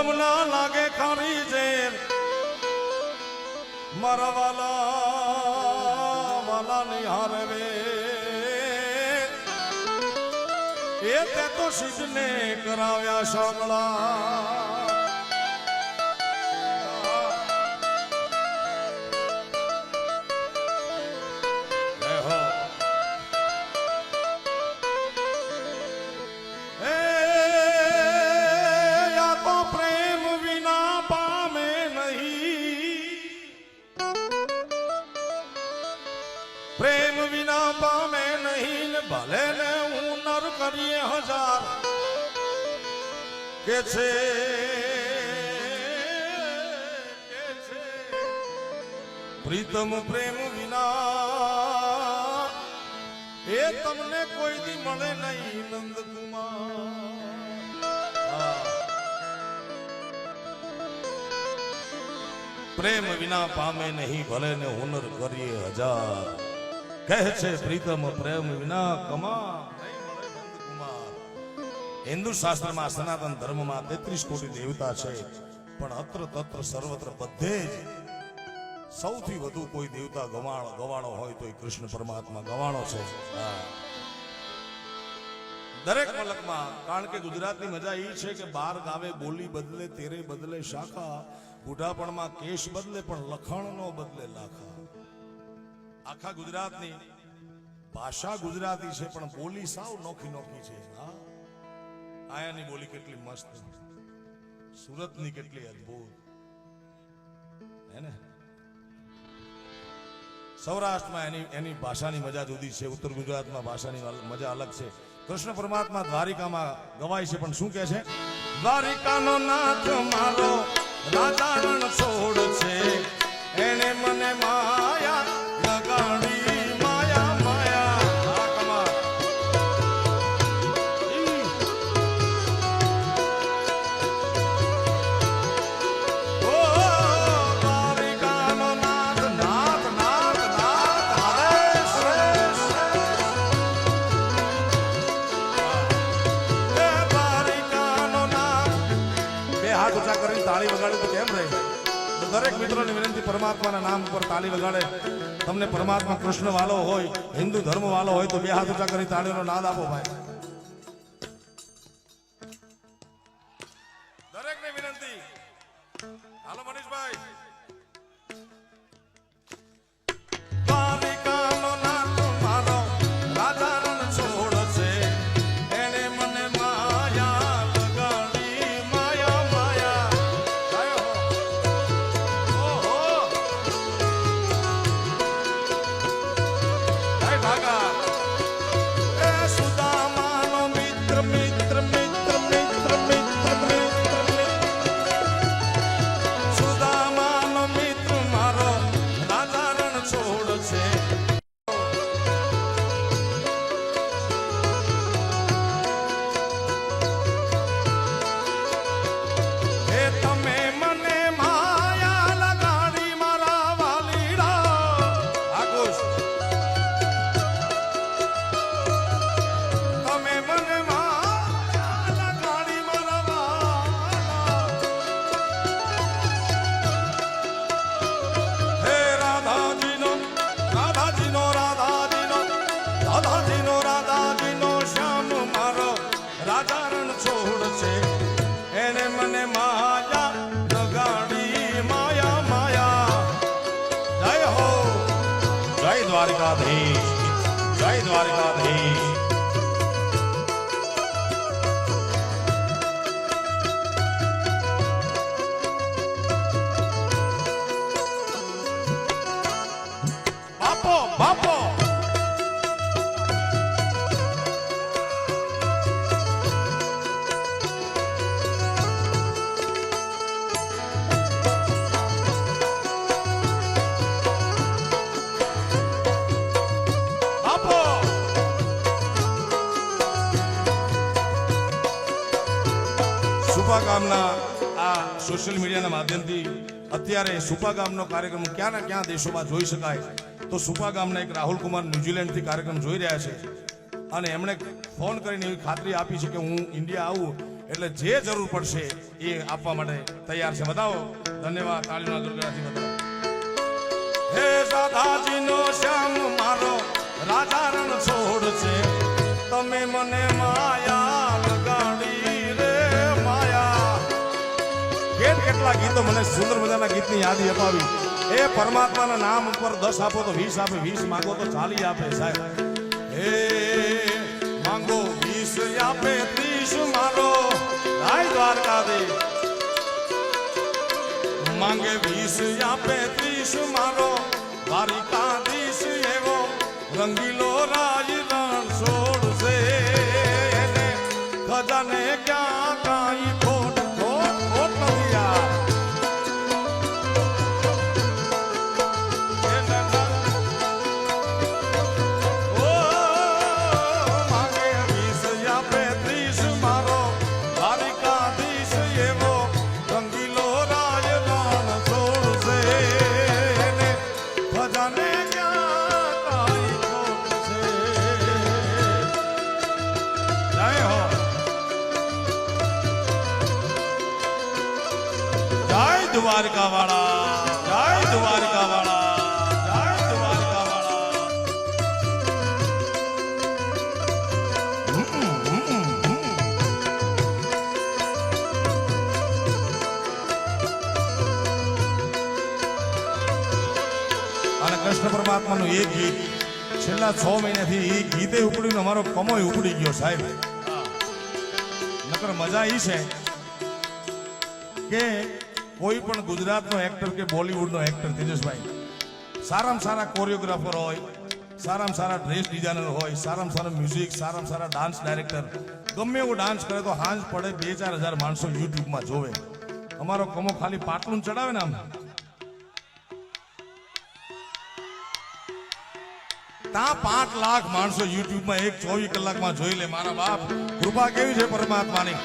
જમના લાગે ખારી ઝેર મારા વાલા વાલા નિહારવે એ તે તો સિદ્ધને કરાવ્યા સાંભળા પ્રીતમ પ્રેમ વિના એ તમને કોઈ દી મળે નહીં, નંદકુમાર. પ્રેમ વિના પામે નહીં, ભલે ને હુનર કરીએ હજાર. કહે છે, પ્રીતમ, પ્રેમ વિના કમા હિન્દુ શાસ્ત્રમાં સનાતન ધર્મમાં તેત્રીસ કોટી દેવતા છે, પણ અત્ર તત્ર સર્વત્ર બધે જ સૌથી વધુ કોઈ દેવતા ગવાણો ગવાણો હોય તો એ કૃષ્ણ પરમાત્મા ગવાણો છે. દરેક મલકમાં, કારણ કે ગુજરાતની મજા એ છે કે બાર ગાવે બોલી બદલે, તેરે બદલે શાખા, બુઢાપણમાં કેશ બદલે પણ લખાણ નો બદલે લાખા. આખા ગુજરાતની, ભાષા ગુજરાતી છે પણ બોલી સાવ નોખી નોખી છે. હા. આયાની બોલી કેટલી મસ્ત. સુરતની કેટલી અદ્ભુત. હે ને? સૌરાષ્ટ્રમાં એની એની ભાષાની મજા જુદી છે, ઉત્તર ગુજરાતમાં ભાષાની મજા અલગ છે. કૃષ્ણ પરમાત્મા દ્વારિકામાં ગવાય છે, પણ શું કહે છે? દ્વારિકાનો નાથ મારો રાજારણ છોડ છે, એને મને માયા દરેક મિત્રોની વિનંતી પરમાત્માના નામ ઉપર તાળી વગાડે. તમને પરમાત્મા કૃષ્ણ વાલો હોય, હિન્દુ ધર્મ વાલો હોય તો બે હાથ ઊંચા કરી તાળીનો નાદ આપો ભાઈ. જય દ્વારકાધીશ બાપો સોશિયલ મીડિયાના માધ્યમથી અત્યારે સુપા ગામનો કાર્યક્રમ ક્યાં ને ક્યાં દેશોમાં જોઈ શકાય. તો સુપા ગામના એક રાહુલ કુમાર ન્યુઝીલેન્ડથી કાર્યક્રમ જોઈ રહ્યા છે. અને એમણે ફોન કરીને એવી ખાતરી આપી છે કે હું ઇન્ડિયા આવું એટલે જે જરૂર પડશે એ આપવા માટે તૈયાર છે. બતાવો. ધન્યવાદ. તાળીના દુર્ગાથી બતાવો. હે દાદાજીનો શ્યામ, મારો રાજા છોડ છે. તમે મને માયા કેટ કેટલા ગીતો મને સુંદર મજાના ગીતની યાદી અપાવી. એ પરમાત્માના નામ ઉપર દસ આપો તો વીસ આપે, વીસ માંગો તો ચાલી આપે, સાહેબ. હે માંગો વીસ આપે, ત્રીસ મારો. હાય દે માંગે વીસ આપે, ત્રીસ મારો. દ્વારિકાધીશ એવો રંગીલો રાજ રણ છોડશે. ખજાને ક્યાં કાંઈ દ્વારકા વાળા જય દ્વારકા વાળા જય દ્વારકા અને કૃષ્ણ પરમાત્માનું એક ગીત, છેલ્લા છ મહિનાથી એ ગીતે ઉપડ્યું અમારો કમોય ઉપડી ગયો સાહેબ. નકર મજા એ છે કે કોઈ પણ ગુજરાતનો એક્ટર કે બોલિવૂડનો એક્ટર તેજસભાઈ, સારામાં સારા કોરિયોગ્રાફર હોય, સારામાં સારા ડ્રેસ ડિઝાઇનર હોય, સારામાં સારા મ્યુઝિક સારામાં સારા ડાન્સ ડાયરેક્ટર ગમે એવો ડાન્સ કરે તો હાંજ પડે બે ચાર હજાર માણસો યુટ્યુબમાં જોવે. અમારો કમો ખાલી પાટલું ચડાવે ને આમ. તા પાંચ લાખ માણસો યુટ્યુબમાં એક ચોવીસ કલાકમાં જોઈ લે, મારા બાપ. કૃપા કેવી છે પરમાત્માની?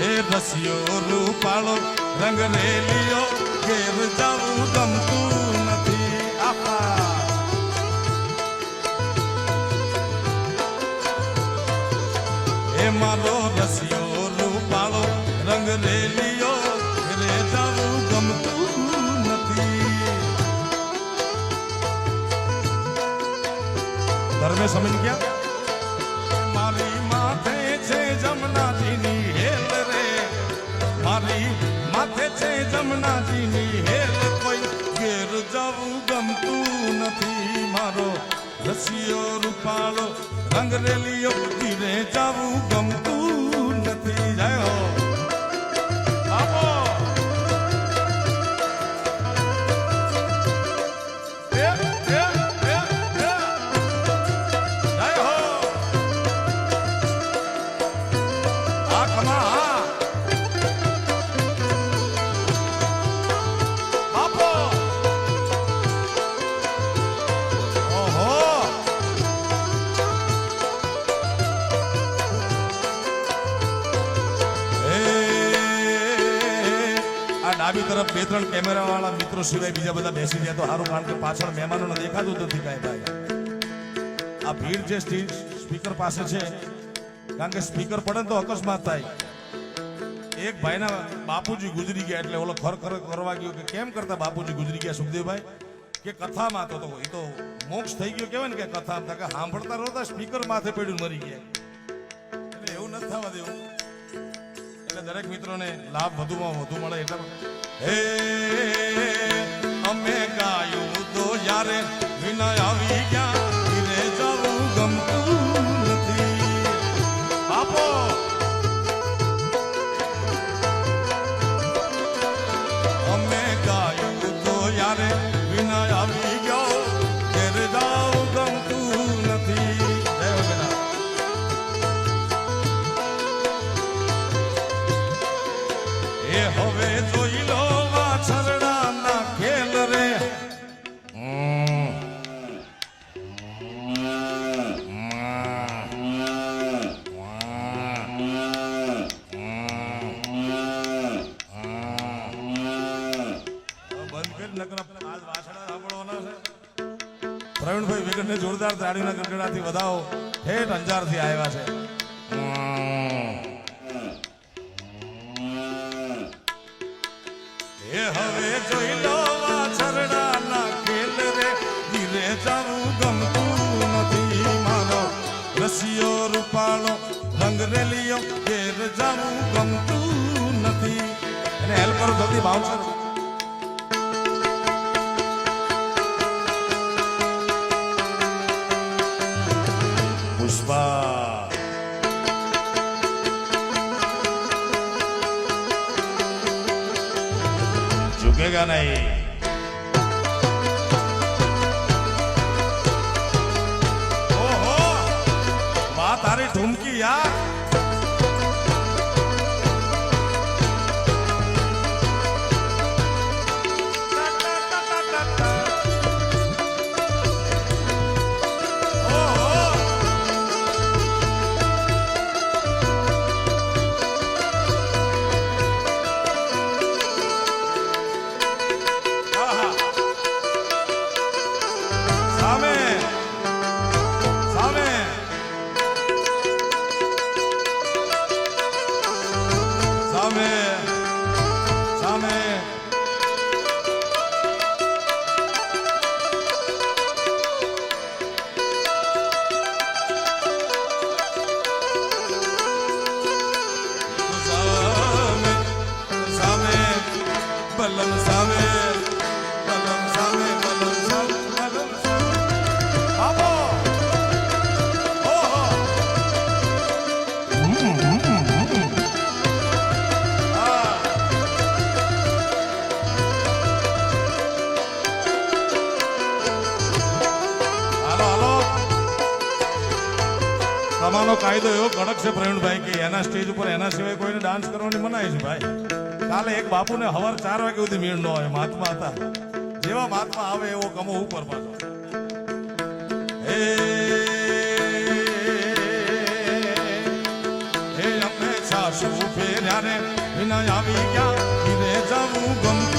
હે રસિયો રૂપાળો રંગ રેલિયો ઘેર જવું ગમતું નથી આહા એ મારો રસિયો રૂપાળો રંગ રેલિયો ઘેરે જવું ગમતું નથી ધર્મે સમજ ગયા મારી માથે છે જમનાજીની હેલ રે મારી માથે છે જમનાજીની હેલ કોઈ ઘેર જવું ગમતું નથી મારો રસિયો રૂપાળો રંગ રેલિયો ઘીરે જવું ગમતું કેમેરા વાળા મિત્રો સિવાય બીજા બધા બેસી ગયા તો સારું, કારણ કે પાછળ મહેમાનોને દેખાતું નથી કાંઈ ભાઈ. આ ભીડ જે સ્પીકર પાસે છે, કારણ કે સ્પીકર પડે તો અકસ્માત થાય. એક ભાઈના બાપુજી ગુજરી ગયા એટલે ઓલો ખર ખર કરવા ગયો કે કેમ કરતા બાપુજી ગુજરી ગયા સુખદેવભાઈ? કે કથામાં તો એ તો મોક્ષ થઈ ગયો કહેવાય ને કે કથા. કે સાંભળતા રોતા સ્પીકર માથે પડ્યું મરી ગયા. એટલે એવું નથી થવા દેવું. એટલે દરેક મિત્રોને લાભ વધુમાં વધુ મળે એટલે હે અમે ગાયું તો યારે વિના આવી ગયા. વિગતને જોરદાર તાળીના ગડગડાથી વધાવો. ઠેઠ અંજારથી આવ્યા છે. પુષ્પા ઝુકેગા નહીં તમારો કાયદો એવો કડક છે પ્રવીણભાઈ કે એના સ્ટેજ ઉપર એના સિવાય કોઈને ડાન્સ કરવાની મનાય છે ભાઈ કાલે એક બાપુને હવાર ચાર વાગે સુધી મેળ ન હોય મહાત્મા હતા જેવા મહાત્મા આવે એવો કમો ઉપર પાછો હે હે અમે સાસુ ફેર્યા રે વિના આવી ગયા જવું ગમતું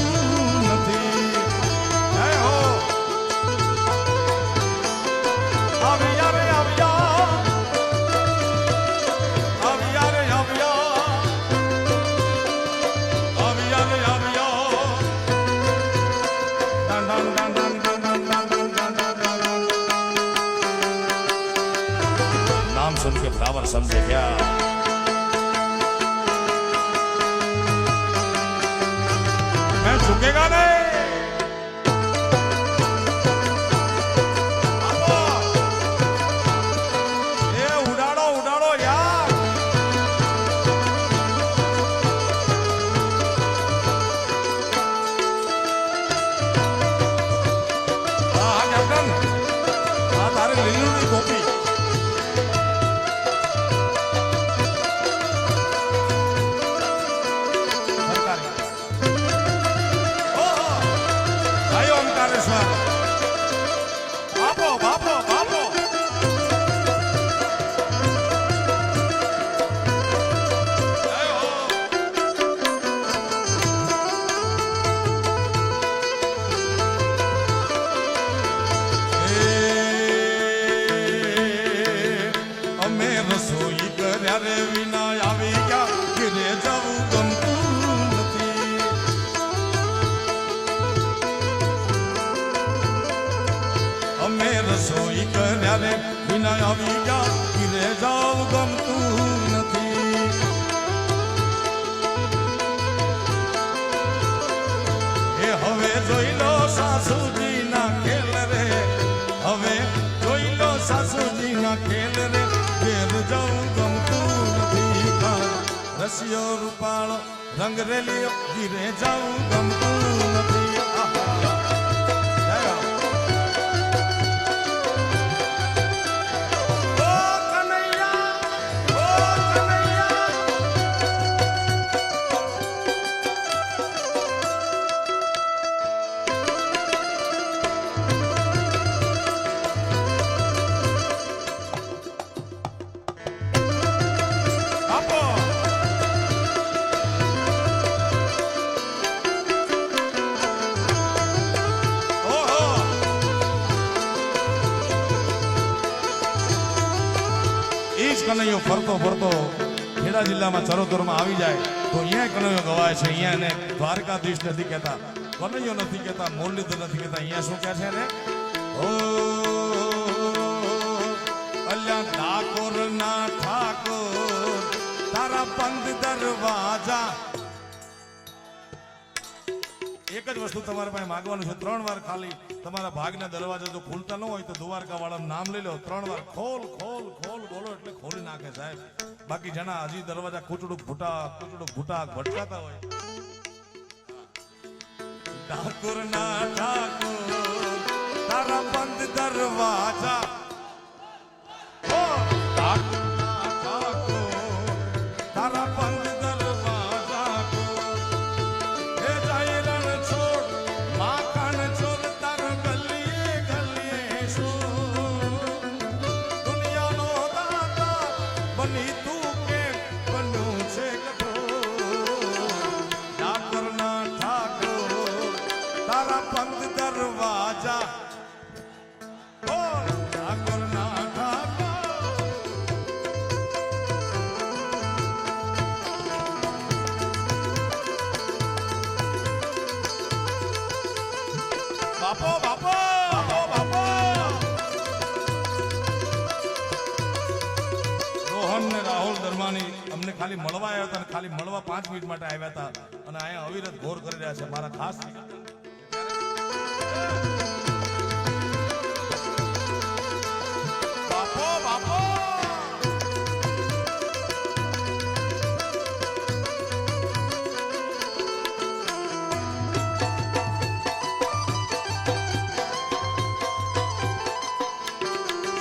Charisma. જોઈ લો સાસુજી ના ખેલ રે હવે જોઈ લો સાસુજી ના ખેલ રે ઘેર જવું ગમતું નથી રસિયો રૂપાળો રંગ રેલિયો ઘીરે જવું ગમતું કનૈયો ફરતો ફરતો ખેડા જિલ્લામાં ચરોતરમાં આવી જાય તો અહીંયા કનૈયો ગવાય છે. અહીંયા એને દ્વારકાધીશ નથી કહેતા કનૈયો નથી કહેતા, મુરલીધર નથી કહેતા. અહીંયા શું કહે છે ને ઓ, અલ્યા ઠાકોર ના ઠાકોર, તારા બંધ દરવાજા એક જ વસ્તુ તમારા પાસે માગવાનું છે. ત્રણ વાર ખાલી તમારા ભાગના દરવાજા જો ખુલતા ન હોય તો દ્વારકા વાળાનું નામ લઈ લો. ત્રણ વાર ખોલ ખોલ ખોલ, બોલો એટલે ખોલી નાખે સાહેબ. બાકી જણા હજી દરવાજા કુચડુક ફૂટા કુચડુક ફૂટા ભટકાતા હોય. ઠાકોર ના ઠાકોર, તારા બંધ દરવાજા. ઠાકોર ના ઠાકોર, તારા બંધ ખાલી મળવા પાંચ મિનિટ માટે આવ્યા હતા અને અહીંયા અવિરત ઘોર કરી રહ્યા છે મારા ખાસ બાપો બાપો!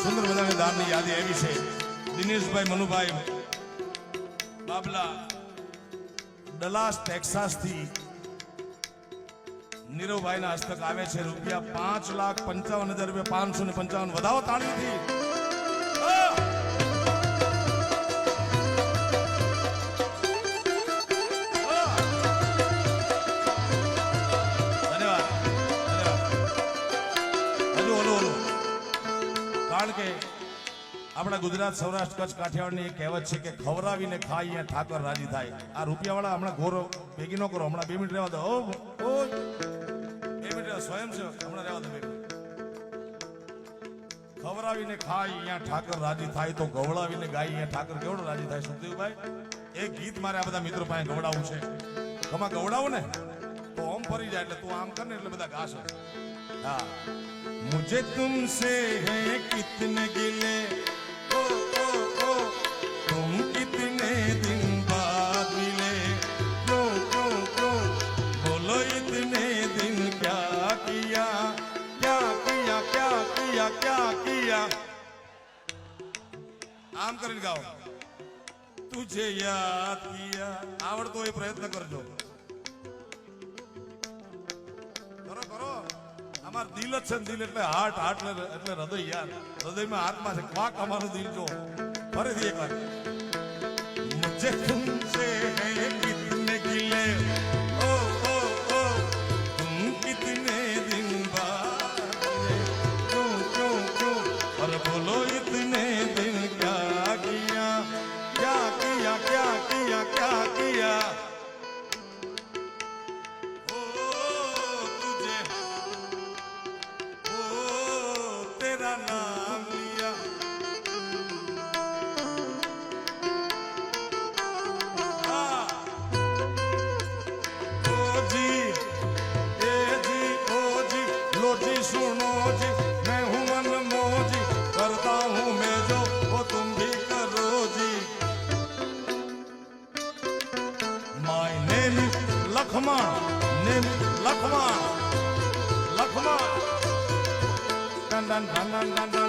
સુંદર મજાની દાનની યાદી એવી છે. દિનેશભાઈ, મનુભાઈ, બાબલા ડલાસ ટેક્સાસથી નીરવભાઈના હસ્તક આવે છે. રૂપિયા પાંચ લાખ પંચાવન હજાર રૂપિયા પાંચસો ને પંચાવન. વધાવો તાળીથી. આપણા ગુજરાત સૌરાષ્ટ્ર કચ્છ કાઠિયાવાડની એક કહેવત છે કે ખવડાવીને ખાય અહીંયા ઠાકર રાજી થાય આ રૂપિયાવાળા હમણાં ઘોરો ભેગી ન કરો હમણાં બે મિનિટ રહેવા દો ઓ ઓ બે મિનિટ રહેવા, સ્વયં છે હમણાં રહેવા દો બે મિનિટ ખવડાવીને ખાય અહીંયા ઠાકર રાજી થાય તો ગવડાવીને ગાય અહીંયા ઠાકર કેવડો રાજી થાય સુખદેવભાઈ એક ગીત મારે આ બધા મિત્રો પાસે ગવડાવવું છે તમારે ગવડાવું ને તો ઓમ ફરી જાય એટલે તું આમ કર ને એટલે બધા ગાશે हाँ मुझे तुमसे है कितने गिले આમ કરીને ગાઓ. તુજે યાદ કિયા. આવડતો હોય પ્રયત્ન કરજો. કરો કરો. અમાર દિલ જ છે દિલ એટલે હાર્ટ હાર્ટ એટલે હૃદય યાર. હૃદયમાં હાથમાં છે. ક્વાક અમારું દિલ જો. ફરીથી એક વાર મુજે તુમસે dan dan dan dan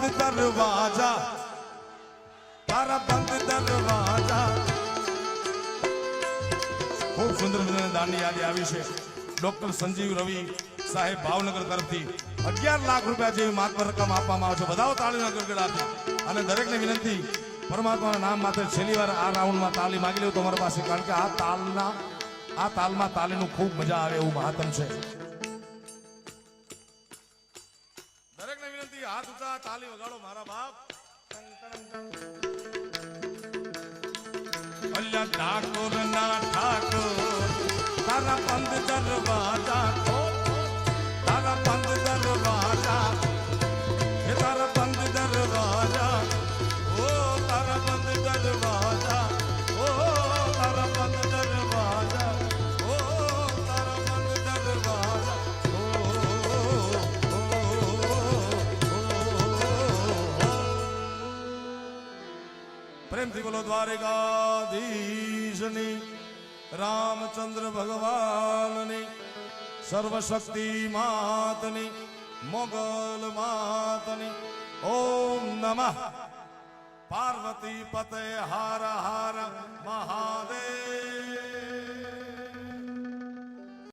બંધ દરવાજા તારા બંધ દરવાજા ખૂબ સુંદર સુંદર દાંડી યાદ આવી છે ડોક્ટર સંજીવ રવિ સાહેબ ભાવનગર તરફથી અગિયાર લાખ રૂપિયા જેવી માત્ર રકમ આપવામાં આવે છે. બધા તાળીના ગડગડાથી અને દરેકને વિનંતી, પરમાત્માના નામ માત્ર છેલ્લી વાર આ રાઉન્ડમાં તાલી માગી લો તમારી પાસે, કારણ કે આ તાલના આ તાલમાં તાલીનું ખૂબ મજા આવે એવું મહાતમ છે. હાથ ઉતા તાલી વગાડો મારા બાપ અલ્યા ઠાકોર ના ઠાકોર તારા પંદ દરવાજા ખોલ. સર્વશક્તિ માતની મોગલ માતની ઓમ નમઃ પાર્વતી પતે હાર હાર મહાદેવ